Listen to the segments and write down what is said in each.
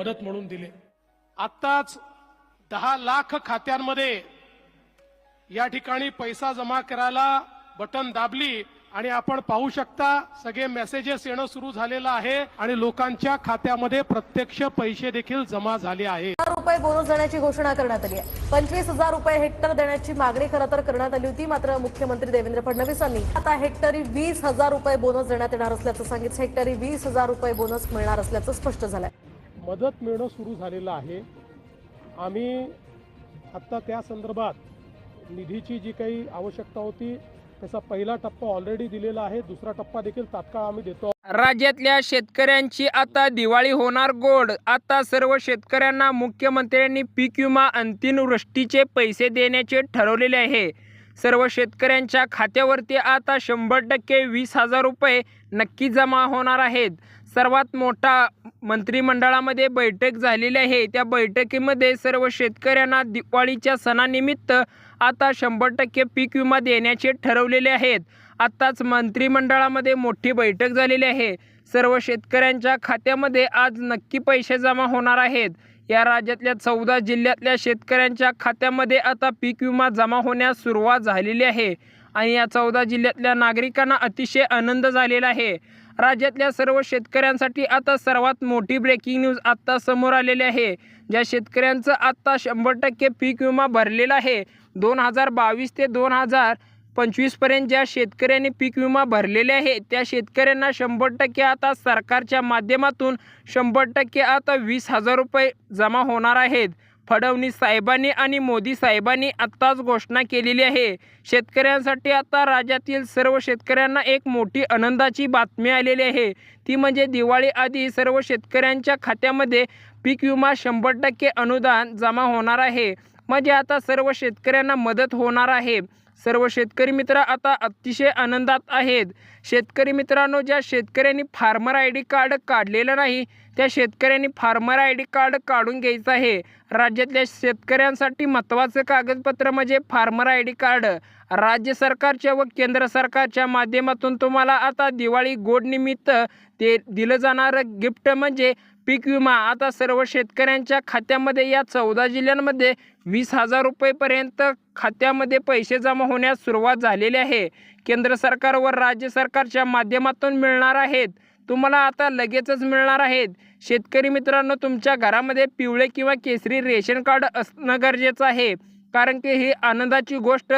मदत म्हणून दिले. आत्ताच दहा लाख खात्यांमध्ये या ठिकाणी पैसा जमा करायला बटन दाबली आणि आपण पाहू शकता सगळे मेसेजेस येणं सुरू झालेलं आहे आणि लोकांच्या खात्यामध्ये प्रत्यक्ष पैसे देखील जमा झाले आहे. रुपये बोनस देण्याची घोषणा करण्यात आली आहे. पंचवीस हजार रुपये हेक्टर देण्याची मागणी खरं तर करण्यात आली होती मात्र मुख्यमंत्री देवेंद्र फडणवीस यांनी आता हेक्टरी वीस हजार रुपये बोनस देण्यात येणार असल्याचं सांगितलं. हेक्टरी वीस हजार रुपये बोनस मिळणार असल्याचं स्पष्ट झालंय. मदत मिळणं सुरू झालेलं आहे. आम्ही आत्ता त्या संदर्भात निधीची जी काही आवश्यकता होती त्याचा पहिला टप्पा ऑलरेडी दिलेला आहे. दुसरा टप्पा देखील तात्काळ आम्ही देतो. राज्यातल्या शेतकऱ्यांची आता दिवाळी होणार गोड. आता सर्व शेतकऱ्यांना मुख्यमंत्र्यांनी पीक विमा अंतिम वृष्टीचे पैसे देण्याचे ठरवलेले आहे. सर्व शेतकऱ्यांच्या खात्यावरती आता शंभर टक्के वीस हजार रुपये नक्की जमा होणार आहेत. सर्वात मोठा मंत्रिमंडळामध्ये बैठक झालेली आहे. त्या बैठकीमध्ये सर्व शेतकऱ्यांना दिवाळीच्या सणानिमित्त आता शंभर टक्के पीक विमा देण्याचे ठरवलेले आहेत. आत्ताच मंत्रिमंडळामध्ये मोठी बैठक झालेली आहे. सर्व शेतकऱ्यांच्या खात्यामध्ये आज नक्की पैसे जमा होणार आहेत. या राज्यातल्या चौदा जिल्ह्यातल्या शेतकऱ्यांच्या खात्यामध्ये आता पीक विमा जमा होण्यास सुरुवात झालेली आहे. आणि या चौदा जिल्ह्यातल्या नागरिकांना अतिशय आनंद झालेला आहे. राज्यातल्या सर्व शेतकऱ्यांसाठी आता सर्वात मोठी ब्रेकिंग न्यूज आत्ता समोर आलेली आहे. ज्या शेतकऱ्यांचं आत्ता शंभर टक्के पीक विमा भरलेला आहे. दोन हजार बावीस ते दोन हजार पंचवीसपर्यंत ज्या शेतकऱ्यांनी पीक विमा भरलेले आहे त्या शेतकऱ्यांना शंभर टक्के आता सरकारच्या माध्यमातून शंभर टक्के आता वीस हजार रुपये जमा होणार आहेत. फडणवीस साहेबांनी आणि मोदी साहेबांनी आत्ताच घोषणा केलेली आहे. शेतकऱ्यांसाठी आता राज्यातील सर्व शेतकऱ्यांना एक मोठी आनंदाची बातमी आलेली आहे. ती म्हणजे दिवाळी आधी सर्व शेतकऱ्यांच्या खात्यामध्ये पीक विमा शंभर टक्के अनुदान जमा होणार आहे. म्हणजे आता सर्व शेतकऱ्यांना मदत होणार आहे. सर्व शेतकरी मित्र आता अतिशय आनंदात आहेत. शेतकरी मित्रांनो ज्या शेतकऱ्यांनी फार्मर आय डी कार्ड काढलेलं नाही त्या शेतकऱ्यांनी फार्मर आय डी कार्ड काढून घ्यायचं आहे. राज्यातल्या शेतकऱ्यांसाठी महत्त्वाचं कागदपत्र म्हणजे फार्मर आय डी कार्ड. राज्य सरकारच्या व केंद्र सरकारच्या माध्यमातून तुम्हाला आता दिवाळी गोडनिमित्त ते दिलं जाणारं गिफ्ट म्हणजे पीक विमा आता सर्व शेतकऱ्यांच्या खात्यामध्ये या चौदा जिल्ह्यांमध्ये वीस हजार रुपयेपर्यंत खात्यामध्ये पैसे जमा होण्यास सुरुवात झालेली आहे. केंद्र सरकार व राज्य सरकारच्या माध्यमातून मिळणार आहेत. तुम्हाला आता लगेचच मिळणार आहेत. शेतकरी मित्रांनो तुमच्या घरामध्ये पिवळे किंवा केसरी रेशन कार्ड असणं गरजेचं आहे. कारण की ही आनंदाची गोष्ट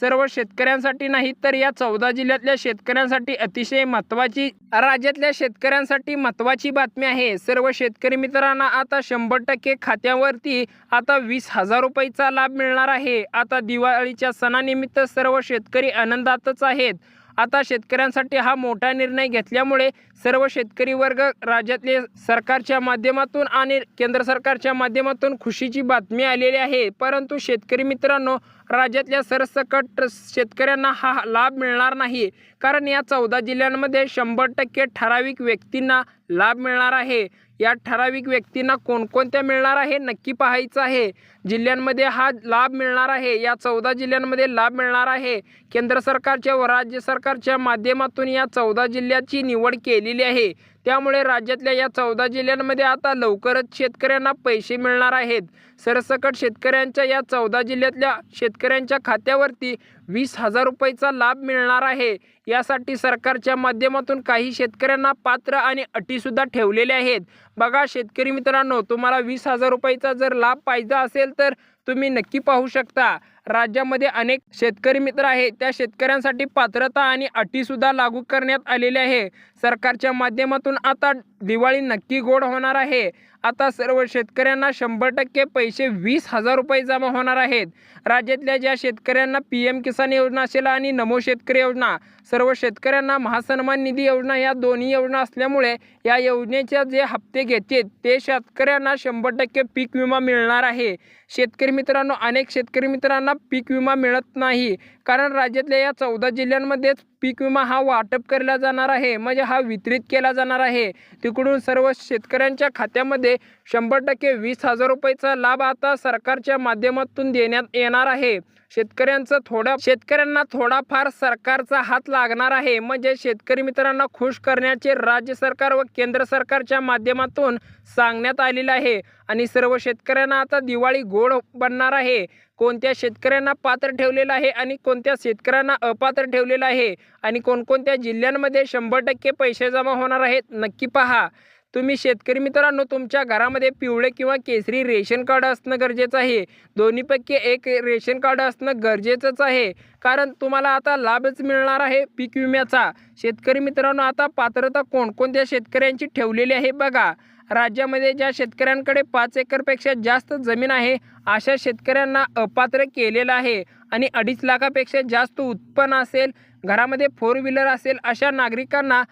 सर्व शेतकऱ्यांसाठी नाही तर या चौदा जिल्ह्यातल्या शेतकऱ्यांसाठी अतिशय महत्त्वाची राज्यातल्या शेतकऱ्यांसाठी महत्त्वाची बातमी आहे. सर्व शेतकरी मित्रांना आता शंभर टक्के खात्यावरती आता वीस हजार रुपयाचा लाभ मिळणार आहे. आता दिवाळीच्या सणानिमित्त सर्व शेतकरी आनंदातच आहेत. आता शेतकऱ्यांसाठी हा मोठा निर्णय घेतल्यामुळे सर्व शेतकरी वर्ग राज्यातले सरकारच्या माध्यमातून आणि केंद्र सरकारच्या माध्यमातून खुशीची बातमी आलेली आहे. परंतु शेतकरी मित्रांनो राज्यातल्या सरसकट शेतकऱ्यांना हा लाभ मिळणार नाही. कारण या चौदा जिल्ह्यांमध्ये शंभर टक्के ठराविक व्यक्तींना लाभ मिळणार आहे. या ठराविक व्यक्तींना कोणकोणत्या मिळणार आहे नक्की पाहायचं आहे. जिल्ह्यांमध्ये हा लाभ मिळणार आहे. या चौदा जिल्ह्यांमध्ये लाभ मिळणार आहे. केंद्र सरकारच्या व राज्य सरकारच्या माध्यमातून या चौदा जिल्ह्याची निवड केलेली आहे. त्यामुळे राज्यातल्या या चौदा जिल्ह्यांमध्ये आता लवकरच शेतकऱ्यांना पैसे मिळणार आहेत. सरसकट शेतकऱ्यांच्या या चौदा जिल्ह्यातल्या शेतकऱ्यांच्या खात्यावरती वीस हजार रुपयाचा लाभ मिळणार आहे. यासाठी सरकारच्या माध्यमातून काही शेतकऱ्यांना पात्र आणि अटीसुद्धा ठेवलेल्या आहेत. बघा शेतकरी मित्रांनो तुम्हाला वीस हजार रुपयाचा जर लाभ पाहिजे असेल तर तुम्ही नक्की पाहू शकता. राज्यामध्ये अनेक शेतकरी मित्र आहेत. त्या शेतकऱ्यांसाठी पात्रता आणि अटीसुद्धा लागू करण्यात आलेल्या आहे. सरकारच्या माध्यमातून आता दिवाळी नक्की गोड होणार आहे. आता सर्व शेतकऱ्यांना शंभर टक्के पैसे वीस हजार रुपये जमा होणार आहेत. राज्यातल्या ज्या शेतकऱ्यांना पी एम किसान योजना असेल आणि नमो शेतकरी योजना सर्व शेतकऱ्यांना महासन्मान निधी योजना या दोन्ही योजना असल्यामुळे या योजनेच्या जे हप्ते घेतात ते शेतकऱ्यांना शंभर टक्के पीक विमा मिळणार आहे. शेतकरी मित्रांनो अनेक शेतकरी मित्रांना पीक विमा मिळत नाही. कारण राज्यातल्या या चौदा जिल्ह्यांमध्येच पीक विमा हा वाटप केला जाणार आहे. म्हणजे हा वितरित केला जाणार आहे. तिकडून सर्व शेतकऱ्यांच्या खात्यामध्ये शंभर टक्के वीस हजार रुपयाचा लाभ आता सरकारच्या माध्यमातून देण्यात येणार आहे. शेतकऱ्यांचं थोडा शेतकऱ्यांना थोडाफार सरकारचा हात लागणार आहे. म्हणजे शेतकरी मित्रांना खुश करण्याचे राज्य सरकार व केंद्र सरकारच्या माध्यमातून सांगण्यात आलेलं आहे. आणि सर्व शेतकऱ्यांना आता दिवाळी गोड बनणार आहे. कोणत्या शेतकऱ्यांना पात्र ठेवलेलं आहे आणि कोणत्या शेतकऱ्यांना अपात्र ठेवलेलं आहे. आणि कोणकोणत्या जिल्ह्यांमध्ये शंभर टक्के पैसे जमा होणार आहेत नक्की पहा. तुम्ही शेतकरी मित्रांनो तुमच्या घरामध्ये पिवळे किंवा केसरी रेशन कार्ड असणं गरजेचं आहे. दोन्हीपैकी एक रेशन कार्ड असणं गरजेचंच आहे. कारण तुम्हाला आता लाभच मिळणार आहे पीक विम्याचा. शेतकरी मित्रांनो आता पात्रता कोणकोणत्या शेतकऱ्यांची ठेवलेली आहे बघा. राज्यामध्ये ज्या शेतकऱ्यांकडे पाच एकरपेक्षा जास्त जमीन आहे अशा शेतकऱ्यांना अपात्र केलेलं आहे. आणि अडीच लाखापेक्षा जास्त उत्पन्न असेल घरामध्ये फोर व्हीलर असेल अशा नागरिकांना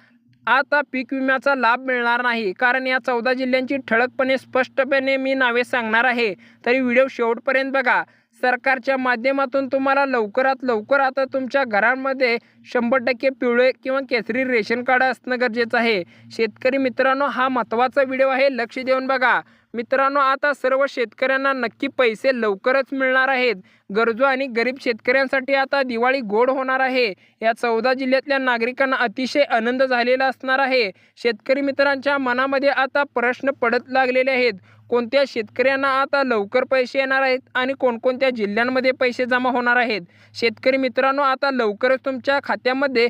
आता पीक विम्याचा लाभ मिळणार नाही. कारण या चौदा जिल्ह्यांची ठळकपणे स्पष्टपणे मी नावे सांगणार आहे. तरी व्हिडिओ शेवटपर्यंत बघा. सरकारच्या माध्यमातून तुम्हाला लवकरात लवकर आता तुमच्या घरांमध्ये शंभर टक्के पिवळे किंवा केसरी रेशन कार्ड असणं गरजेचं आहे. शेतकरी मित्रांनो हा महत्त्वाचा व्हिडिओ आहे. लक्ष देऊन बघा. मित्रांनो आता सर्व शेतकऱ्यांना नक्की पैसे लवकरच मिळणार आहेत. गरजू आणि गरीब शेतकऱ्यांसाठी आता दिवाळी गोड होणार आहे. या चौदा जिल्ह्यातल्या नागरिकांना अतिशय आनंद झालेला असणार आहे. शेतकरी मित्रांच्या मनामध्ये आता प्रश्न पडत लागलेले आहेत. कोणत्या शेतकऱ्यांना आता लवकर पैसे येणार आहेत आणि कोणकोणत्या जिल्ह्यांमध्ये पैसे जमा होणार आहेत? शेतकरी मित्रांनो आता लवकरच तुमच्या खात्यामध्ये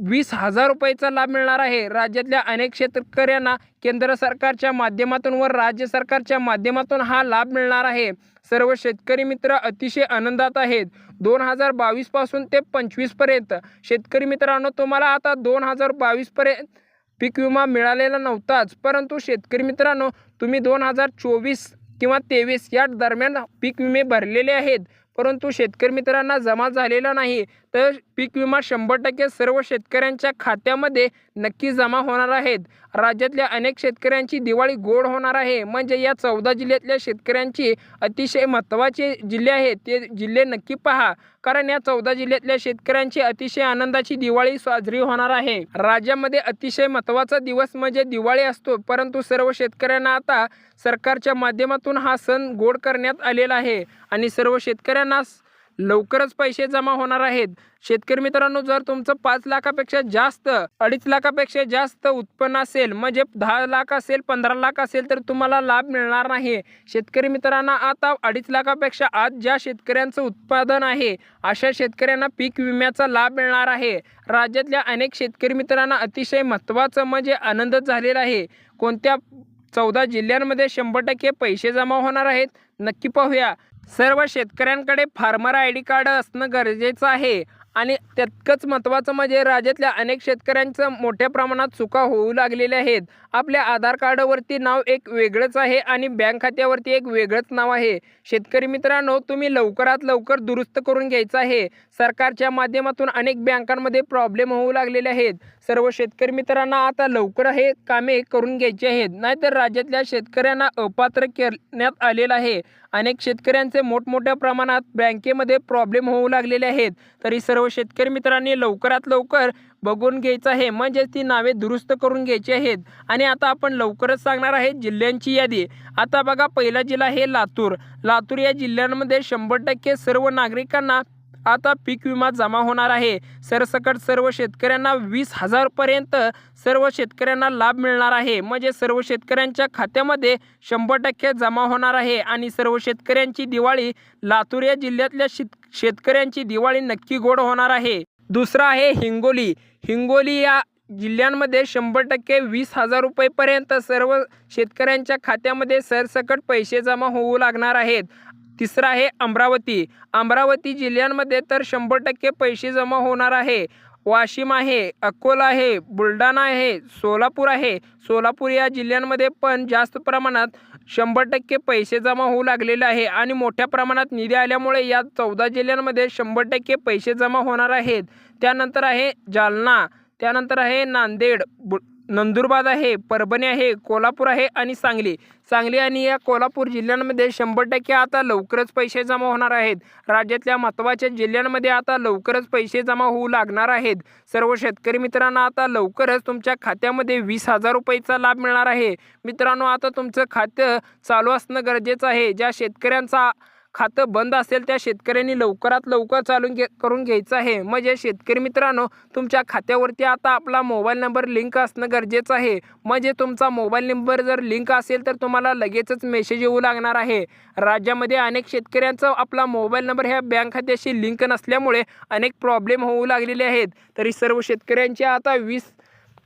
वीस हजार रुपयाचा लाभ मिळणार आहे. राज्यातल्या अनेक शेतकऱ्यांना केंद्र सरकारच्या माध्यमातून व राज्य सरकारच्या माध्यमातून हा लाभ मिळणार आहे. सर्व शेतकरी मित्र अतिशय आनंदात आहेत. दोन हजार बावीसपासून ते पंचवीसपर्यंत शेतकरी मित्रांनो तुम्हाला आता दोन हजार बावीसपर्यंत पीक विमा मिळालेला नव्हताच परंतु शेतकरी मित्रांनो तुम्ही दोन हजार चोवीस किंवा तेवीस या दरम्यान पीक विमे भरलेले आहेत परंतु शेतकरी मित्रांना जमा झालेला नाही. तर पीक विमा शंभर टक्के सर्व शेतकऱ्यांच्या खात्यामध्ये नक्की जमा होणार आहेत. राज्यातल्या अनेक शेतकऱ्यांची दिवाळी गोड होणार आहे. म्हणजे या चौदा जिल्ह्यातल्या शेतकऱ्यांची अतिशय महत्त्वाचे जिल्हे आहेत. ते जिल्हे नक्की पहा. कारण या चौदा जिल्ह्यातल्या शेतकऱ्यांची अतिशय आनंदाची दिवाळी साजरी होणार आहे. राज्यामध्ये अतिशय महत्त्वाचा दिवस म्हणजे दिवाळी असतो. परंतु सर्व शेतकऱ्यांना आता सरकारच्या माध्यमातून हा सण गोड करण्यात आलेला आहे. आणि सर्व शेतकऱ्यांना लवकरच पैसे जमा होणार आहेत. शेतकरी मित्रांनो जर तुमचं पाच लाखापेक्षा जास्त अडीच लाखापेक्षा जास्त उत्पन्न असेल म्हणजे दहा लाख असेल पंधरा लाख असेल तर तुम्हाला लाभ मिळणार नाही. शेतकरी मित्रांना आता अडीच लाखापेक्षा आज ज्या शेतकऱ्यांचं उत्पादन आहे अशा शेतकऱ्यांना पीक विम्याचा लाभ मिळणार आहे. राज्यातल्या अनेक शेतकरी मित्रांना अतिशय महत्त्वाचं म्हणजे आनंद झालेला आहे. कोणत्या चौदा जिल्ह्यांमध्ये शंभर टक्के पैसे जमा होणार आहेत? नक्की पाहूया. सर्व शेतकऱ्यांकडे फार्मर आय डी कार्ड असणं गरजेचं आहे आणि तितकंच महत्त्वाचं म्हणजे राज्यातल्या अनेक शेतकऱ्यांचं मोठ्या प्रमाणात चुका होऊ लागलेल्या आहेत. आपल्या आधार कार्डावरती नाव एक वेगळंच आहे आणि बँक खात्यावरती एक वेगळंच नाव आहे. शेतकरी मित्रांनो तुम्ही लवकरात लवकर दुरुस्त करून घ्यायचं आहे. सरकारच्या माध्यमातून अनेक बँकांमध्ये प्रॉब्लेम होऊ लागलेले आहेत. सर्व शेतकरी मित्रांना आता लवकर हे कामे करून घ्यायची आहेत. नाहीतर राज्यातल्या शेतकऱ्यांना अपात्र करण्यात आलेलं आहे. अनेक शेतकऱ्यांचे मोठमोठ्या प्रमाणात बँकेमध्ये प्रॉब्लेम होऊ लागलेले आहेत. तरी सर्व शेतकरी मित्रांनी लवकरात लवकर बघून घ्यायचं आहे. म्हणजेच ती नावे दुरुस्त करून घ्यायची आहेत. आणि आता आपण लवकरच सांगणार आहे जिल्ह्यांची यादी. आता बघा पहिला जिल्हा आहे लातूर. लातूर या जिल्ह्यांमध्ये शंभर टक्के सर्व नागरिकांना आता पीक विमा जमा होणार आहे. सरसकट सर्व शेतकऱ्यांना वीस हजारपर्यंत सर्व शेतकऱ्यांना लाभ मिळणार आहे. म्हणजे सर्व शेतकऱ्यांच्या खात्यामध्ये शंभर टक्के जमा होणार आहे आणि सर्व शेतकऱ्यांची दिवाळी लातूर या जिल्ह्यातल्या शेत शेतकऱ्यांची दिवाळी नक्की गोड होणार आहे. दुसरा आहे हिंगोली. हिंगोली या जिल्ह्यांमध्ये शंभर टक्के वीस हजार रुपयेपर्यंत सर्व शेतकऱ्यांच्या खात्यामध्ये सरसकट पैसे जमा होऊ लागणार आहेत. तिसरं आहे अमरावती. अमरावती जिल्ह्यांमध्ये तर शंभर टक्के पैसे जमा होणार आहे. वाशिम आहे अकोला आहे बुलढाणा आहे सोलापूर आहे. सोलापूर या जिल्ह्यांमध्ये पण जास्त प्रमाणात शंभर टक्के पैसे जमा होऊ लागलेले आहे आणि मोठ्या प्रमाणात निधी आल्यामुळे या चौदा जिल्ह्यांमध्ये शंभर टक्के पैसे जमा होणार आहेत. त्यानंतर आहे जालना त्यानंतर आहे नांदेड बु नंदुरबार आहे परभणी आहे कोल्हापूर आहे आणि सांगली. सांगली आणि या कोल्हापूर जिल्ह्यांमध्ये शंभर टक्के आता लवकरच पैसे जमा होणार आहेत. राज्यातल्या महत्त्वाच्या जिल्ह्यांमध्ये आता लवकरच पैसे जमा होऊ लागणार आहेत. सर्व शेतकरी मित्रांना आता लवकरच तुमच्या खात्यामध्ये वीस हजार रुपयेचा लाभ मिळणार आहे. मित्रांनो आता तुमचं खातं चालू असणं गरजेचं आहे. ज्या शेतकऱ्यांचा खातं बंद असेल त्या शेतकऱ्यांनी लवकरात लवकर चालून घे करून घ्यायचं आहे. म्हणजे शेतकरी मित्रांनो तुमच्या खात्यावरती आता आपला मोबाईल नंबर लिंक असणं गरजेचं आहे. म्हणजे तुमचा मोबाईल नंबर जर लिंक असेल तर तुम्हाला लगेचच मेसेज येऊ लागणार आहे. राज्यामध्ये अनेक शेतकऱ्यांचा आपला मोबाईल नंबर ह्या बँक खात्याशी लिंक नसल्यामुळे अनेक प्रॉब्लेम होऊ लागलेले आहेत. तरी सर्व शेतकऱ्यांचे आता वीस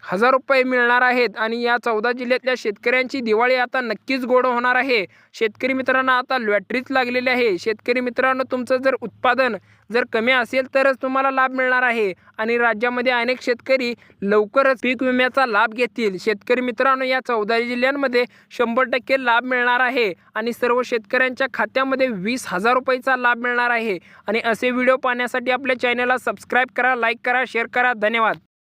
हजार रुपये मिळणार आहेत आणि या चौदा जिल्ह्यातल्या शेतकऱ्यांची दिवाळी आता नक्कीच गोड होणार आहे. शेतकरी मित्रांना आता लॉटरीच लागलेली आहे. शेतकरी मित्रांनो तुमचं जर उत्पादन जर कमी असेल तरच तुम्हाला लाभ मिळणार आहे आणि राज्यामध्ये अनेक शेतकरी लवकरच पीक विम्याचा लाभ घेतील. शेतकरी मित्रांनो या चौदा जिल्ह्यांमध्ये शंभर टक्के लाभ मिळणार आहे आणि सर्व शेतकऱ्यांच्या खात्यामध्ये वीस हजार रुपयाचा लाभ मिळणार आहे. आणि असे व्हिडिओ पाहण्यासाठी आपल्या चॅनलला सबस्क्राईब करा लाईक करा शेअर करा. धन्यवाद.